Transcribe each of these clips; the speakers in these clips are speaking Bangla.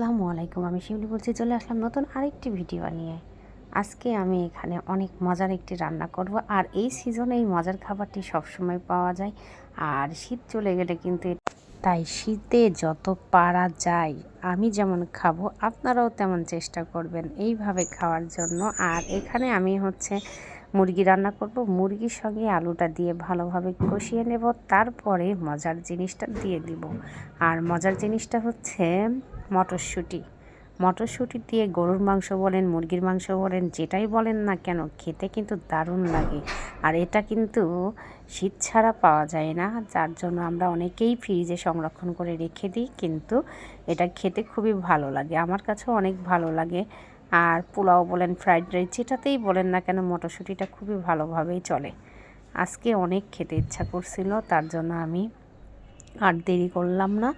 আসসালামু আলাইকুম। আমি শিউলি বলছি, চলে আসলাম নতুন আরেকটি ভিডিও নিয়ে। আজকে আমি এখানে অনেক মজার একটি রান্না করব, আর এই সিজনে এই মজার খাবারটি সবসময় পাওয়া যায়। আর শীত চলে গেলে কিন্তু তাই শীতে যত পারা যায়, আমি যেমন খাব, আপনারাও তেমন চেষ্টা করবেন এইভাবে খাওয়ার জন্য। আর এখানে আমি হচ্ছে মুরগি রান্না করব, মুরগির সঙ্গে আলুটা দিয়ে ভালোভাবে কষিয়ে নেব, তারপরে মজার জিনিসটা দিয়ে দিব। আর মজার জিনিসটা হচ্ছে মটরশুঁটি। মটরশুঁটি দিয়ে গরুর মাংস বলেন, মুরগির মাংস বলেন, যেটাই বলেন না কেন, খেতে কিন্তু দারুণ লাগে। আর এটা কিন্তু শীত ছাড়া পাওয়া যায় না, যার জন্য আমরা অনেকেই ফ্রিজে সংরক্ষণ করে রেখে দিই, কিন্তু এটা খেতে খুবই ভালো লাগে। আমার কাছেও অনেক ভালো লাগে। আর পোলাও বলেন, ফ্রাইড রাইস, যেটাতেই বলেন না কেন, মটরশুঁটিটা খুবই ভালোভাবেই চলে। আজকে অনেক খেতে ইচ্ছা করছিল, তার জন্য আমি আর দেরি করলাম না।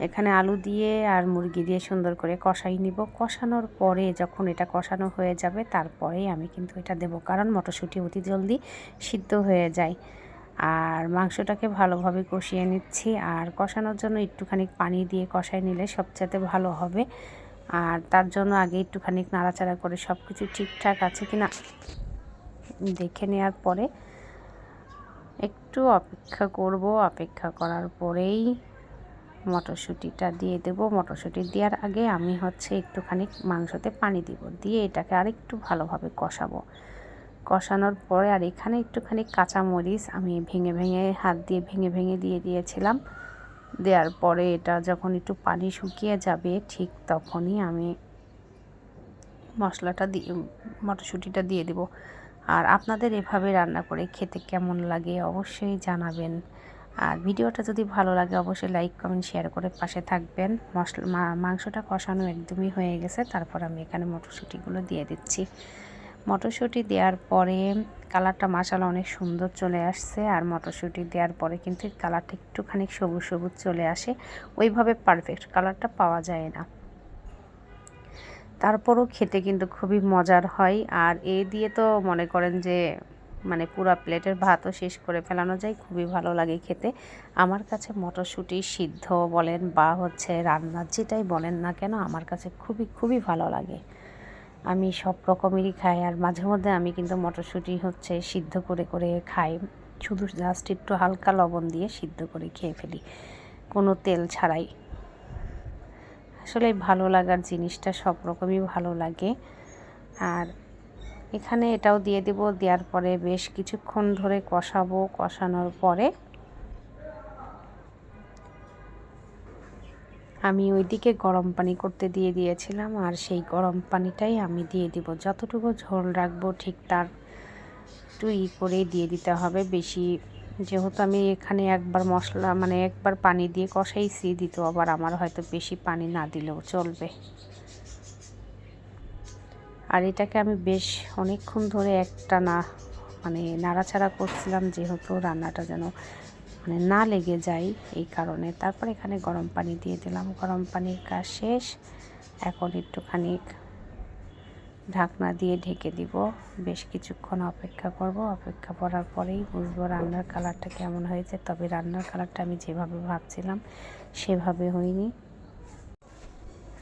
এখানে আলু দিয়ে আর মুরগি দিয়ে সুন্দর করে কষাই নিব। কষানোর পরে যখন এটা কষানো হয়ে যাবে তারপরেই আমি কিন্তু এটা দেব। কারণ মটরশুঁটি অতি জলদি সিদ্ধ হয়ে যায়। আর মাংসটাকে ভালোভাবে কষিয়ে নিচ্ছি। আর কষানোর জন্য একটুখানি পানি দিয়ে কষাই নিলে সবচেয়ে ভালো হবে। আর তার জন্য আগে একটুখানি নাড়াচাড়া করে সব কিছু ঠিকঠাক আছে কি না দেখে নেওয়ার পরে একটু অপেক্ষা করব, অপেক্ষা করার পরেই মটরশুঁটিটা দিয়ে দেব। মটরশুঁটি দেওয়ার আগে আমি হচ্ছে একটুখানি মাংসতে পানি দিব, দিয়ে এটাকে আরেকটু ভালোভাবে কষাবো। কষানোর পরে আর এখানে একটুখানি কাঁচামরিচ আমি ভেঙে ভেঙে, হাত দিয়ে ভেঙে ভেঙে দিয়ে দিয়েছিলাম। দেওয়ার পরে এটা যখন একটু পানি শুকিয়ে যাবে, ঠিক তখনই আমি মশলাটা দিয়ে, মটরশুঁটিটা দিয়ে দেব। আর আপনাদের এভাবে রান্না করে খেতে কেমন লাগে অবশ্যই জানাবেন। আর ভিডিওটা যদি ভালো লাগে অবশ্যই লাইক, কমেন্ট, শেয়ার করে পাশে থাকবেন। মশলা মাংসটা কষানো একদমই হয়ে গেছে, তারপর আমি এখানে মটরশুঁটিগুলো দিয়ে দিচ্ছি। মটরশুঁটি দেওয়ার পরে কালারটা মাসালা অনেক সুন্দর চলে আসছে, আর মটরশুঁটি দেওয়ার পরে কিন্তু কালারটা একটুখানি সবুজ সবুজ চলে আসে। ওইভাবে পারফেক্ট কালারটা পাওয়া যায় না। তারপরও খেতে কিন্তু খুবই মজার হয়। আর এ দিয়ে তো মনে করেন যে মানে পুরো প্লেটের ভাতও শেষ করে ফেলানো যায়, খুবই ভালো লাগে খেতে। আমার কাছে মটরশুঁটি সিদ্ধ বলেন বা হচ্ছে রান্না যেটাই বলেন না কেন, আমার কাছে খুবই খুবই ভালো লাগে। আমি সব রকমেরই খাই আর মাঝে মধ্যে আমি কিন্তু মটরশুঁটি হচ্ছে সিদ্ধ করে করে খাই। শুধু জাস্ট একটু হালকা লবণ দিয়ে সিদ্ধ করে খেয়ে ফেলি। কোনো তেল ছাড়াই। আসলে ভালো লাগার জিনিসটা সব রকমই ভালো লাগে। আর এখানে এটাও দিয়ে দেব, দেওয়ার পরে বেশ কিছুক্ষণ ধরে কষাবো। কষানোর পরে আমি ওইদিকে গরম পানি করতে দিয়ে দিয়েছিলাম, আর সেই গরম পানিটাই আমি দিয়ে দিব। যতটুকু ঝোল রাখব ঠিক তার একটু ই করে দিয়ে দিতে হবে। বেশি যেহেতু আমি এখানে একবার মশলা মানে একবার পানি দিয়ে কষাইছি দিত আবার আমার হয়তো বেশি পানি না দিলেও চলবে। আর এটাকে আমি বেশ অনেকক্ষণ ধরে একটা না মানে নাড়াচাড়া করছিলাম, যেহেতু রান্নাটা যেন মানে না লেগে যায় এই কারণে। তারপর এখানে গরম পানি দিয়ে দিলাম। গরম পানির কাজ শেষ। এখন একটুখানি ঢাকনা দিয়ে ঢেকে দিব। বেশ কিছুক্ষণ অপেক্ষা করব। অপেক্ষা করার পরেই বুঝব রান্নার কালারটা কেমন হয়েছে। তবে রান্নার কালারটা আমি যেভাবে ভাবছিলাম, সেভাবে হয়নি।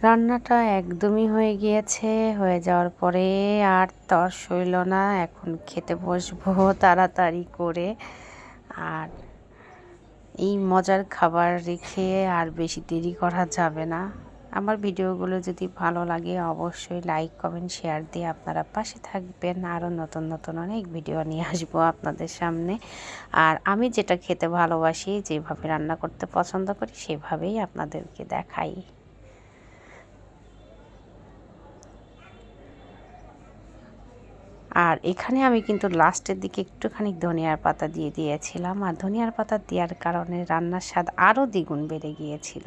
রান্নাটা একদমই হয়ে গিয়েছে। হয়ে যাওয়ার পরে আর তর সইল না। এখন খেতে বসবো তাড়াতাড়ি করে। আর এই মজার খাবার রেখে আর বেশি দেরি করা যাবে না। আমার ভিডিওগুলো যদি ভালো লাগে, অবশ্যই লাইক কমেন্ট শেয়ার দিয়ে আপনারা পাশে থাকবেন। আরও নতুন নতুন অনেক ভিডিও নিয়ে আসব আপনাদের সামনে। আর আমি যেটা খেতে ভালোবাসি, যেভাবে রান্না করতে পছন্দ করি, সেভাবেই আপনাদেরকে দেখাই। আর এখানে আমি কিন্তু লাস্টের দিকে একটুখানি ধনিয়ার পাতা দিয়ে দিয়েছিলাম। আর ধনিয়ার পাতা দেওয়ার কারণে রান্নার স্বাদ আরও দ্বিগুণ বেড়ে গিয়েছিল।